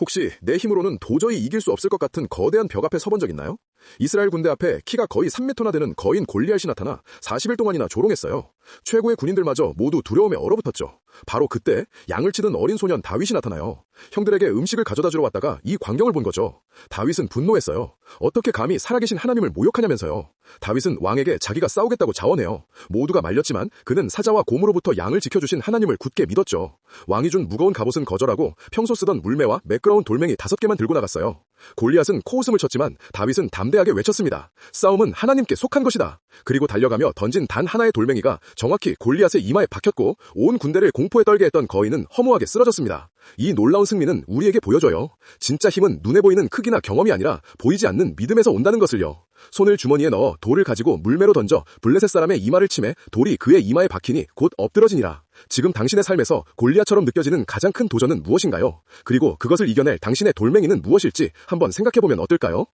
혹시 내 힘으로는 도저히 이길 수 없을 것 같은 거대한 벽 앞에 서본 적 있나요? 이스라엘 군대 앞에 키가 거의 3m나 되는 거인 골리앗이 나타나 40일 동안이나 조롱했어요. 최고의 군인들마저 모두 두려움에 얼어붙었죠. 바로 그때 양을 치던 어린 소년 다윗이 나타나요. 형들에게 음식을 가져다 주러 왔다가 이 광경을 본 거죠. 다윗은 분노했어요. 어떻게 감히 살아계신 하나님을 모욕하냐면서요. 다윗은 왕에게 자기가 싸우겠다고 자원해요. 모두가 말렸지만 그는 사자와 곰으로부터 양을 지켜주신 하나님을 굳게 믿었죠. 왕이 준 무거운 갑옷은 거절하고 평소 쓰던 물매와 매끄러운 돌멩이 다섯 개만 들고 나갔어요. 골리앗은 코웃음을 쳤지만 다윗은 담대하게 외쳤습니다. 싸움은 하나님께 속한 것이다. 그리고 달려가며 던진 단 하나의 돌멩이가 정확히 골리앗의 이마에 박혔고 온 군대를 공포에 떨게 했던 거인은 허무하게 쓰러졌습니다. 이 놀라운 승리는 우리에게 보여줘요. 진짜 힘은 눈에 보이는 크기나 경험이 아니라 보이지 않는 믿음에서 온다는 것을요. 손을 주머니에 넣어 돌을 가지고 물매로 던져 블레셋 사람의 이마를 치매 돌이 그의 이마에 박히니 곧 엎드러지니라. 지금 당신의 삶에서 골리앗처럼 느껴지는 가장 큰 도전은 무엇인가요? 그리고 그것을 이겨낼 당신의 돌멩이는 무엇일지 한번 생각해보면 어떨까요?